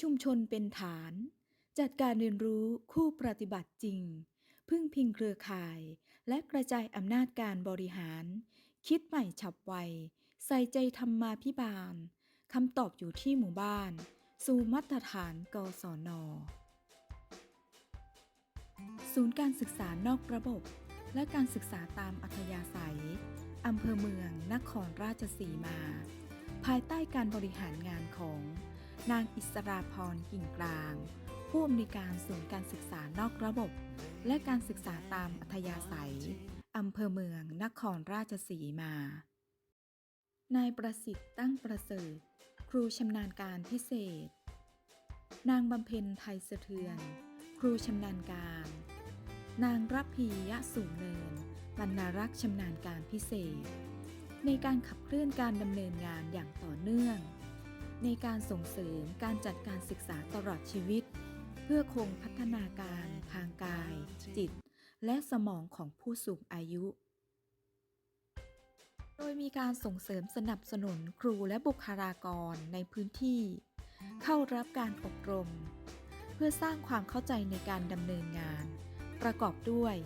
ชนเป็นฐาน จัดการเรียนรู้คู่ปฏิบัติจริง พึ่งพิงเครือข่าย และกระจายอำนาจการบริหาร คิดใหม่ฉับไว ใส่ใจธรรมาพิบาลคำตอบอยู่ที่หมู่บ้าน สู่มาตรฐานกศน ศูนย์การศึกษานอกระบบ และการศึกษาตามอัธยาศัยอำเภอเมือง นครราชสีมา ภายใต้การบริหารงานของ นางอิสราพรกิ่งกลาง ผู้อำนวยการศูนย์การศึกษานอกระบบ และการศึกษาตามอัธยาศัยอำเภอเมืองนครราชสีมา นายประสิทธิ์ตั้งประเสริฐ ครูชำนาญการพิเศษ นางบำเพ็ญไทยสะเทือน ครูชำนาญการ นางรับพียะสูงเนินบรรณารักษ์ชำนาญการพิเศษ ในการขับเคลื่อนการดำเนินงานอย่างต่อเนื่อง ในการส่งเสริมการจัดการศึกษาตลอดชีวิต เพื่อคงพัฒนาการทางกาย จิต และสมองของผู้สูงอายุ โดยมีการส่งเสริมสนับสนุนครูและบุคลากรในพื้นที่ เข้ารับการอบรม เพื่อสร้างความเข้าใจในการดำเนินงาน ประกอบด้วย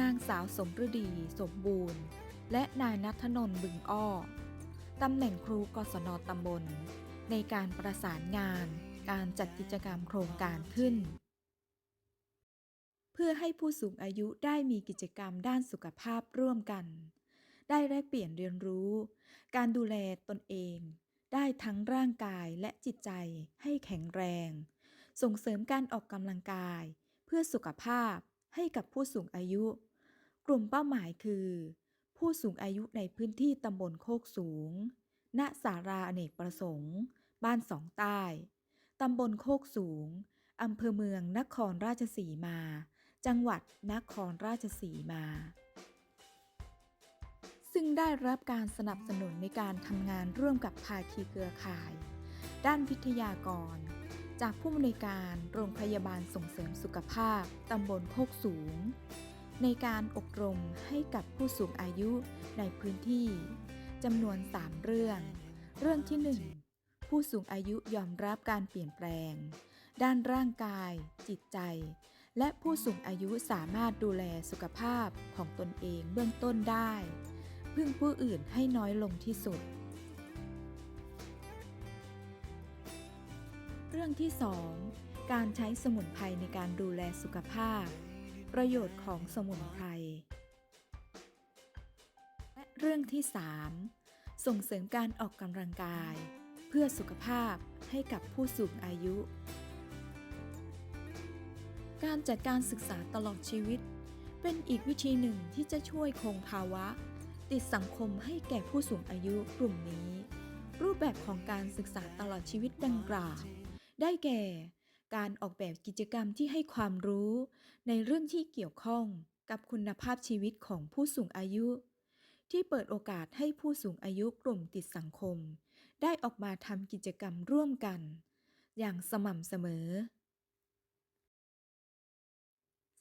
นางสาวสมฤดีสมบูรณ์ และนายนัทนนท์บึงอ้อตำแหน่งครูกศนตำบล ในการประสานงาน การจัดกิจกรรมโครงการขึ้น เพื่อให้ผู้สูงอายุได้มีกิจกรรมด้านสุขภาพร่วมกัน ได้แลกเปลี่ยนเรียนรู้ การดูแลตนเอง ได้ทั้งร่างกายและจิตใจให้แข็งแรง ส่งเสริมการออกกำลังกาย เพื่อสุขภาพให้กับผู้สูงอายุ กลุ่มเป้าหมายคือ ผู้สูงอายุในพื้นที่ตำบลโคกสูง ณ สาราอเนกประสงค์ บ้านสองใต้ ตำบลโคกสูง อำเภอเมืองนครราชสีมา จังหวัดนครราชสีมา ซึ่งได้รับการสนับสนุนในการทำงานร่วมกับภาคีเครือข่าย ด้านวิทยากร จากผู้อำนวยการโรงพยาบาลส่งเสริมสุขภาพตำบลโคกสูง ในการอบรมให้กับผู้สูงอายุในพื้นที่จำนวน 3 เรื่อง เรื่องที่ 1 ผู้สูงอายุยอมรับการเปลี่ยนแปลง ด้านร่างกาย จิตใจ และผู้สูงอายุสามารถดูแลสุขภาพของตนเองเบื้องต้นได้ พึ่งผู้อื่นให้น้อยลงที่สุด เรื่องที่ 2 การใช้สมุนไพรในการดูแลสุขภาพ ประโยชน์ของสมุนไพรและเรื่องที่ 3 ส่งเสริมการออกกำลังกาย เพื่อสุขภาพให้กับผู้สูงอายุ การจัดการศึกษาตลอดชีวิต เป็นอีกวิธีหนึ่งที่จะช่วยคงภาวะ ติดสังคมให้แก่ผู้สูงอายุกลุ่มนี้ รูปแบบของการศึกษาตลอดชีวิตดังกล่าวได้แก่ การออกแบบกิจกรรมที่ให้ความรู้ ในเรื่องที่เกี่ยวข้องกับคุณภาพชีวิตของผู้สูงอายุ ที่เปิดโอกาสให้ผู้สูงอายุกลุ่มติดสังคม ได้ออกมาทำกิจกรรมร่วมกัน อย่างสม่ำเสมอ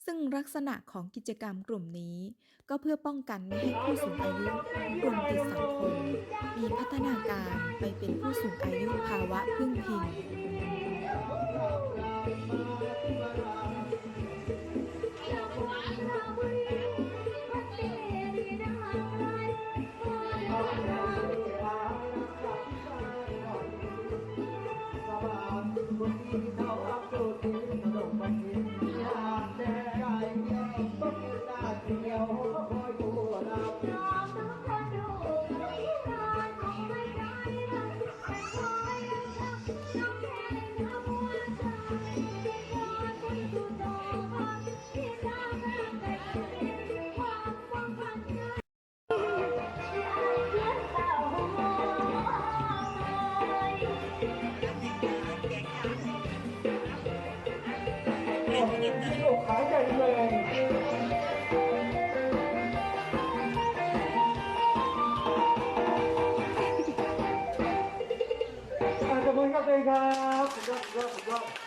ซึ่งลักษณะของกิจกรรมกลุ่มนี้ ก็เพื่อป้องกันไม่ให้ผู้สูงอายุกลุ่มติดสังคม มีพัฒนาการไปเป็นผู้สูงอายุภาวะพึ่งพิง ขายใจเลยอาจจะมือกับ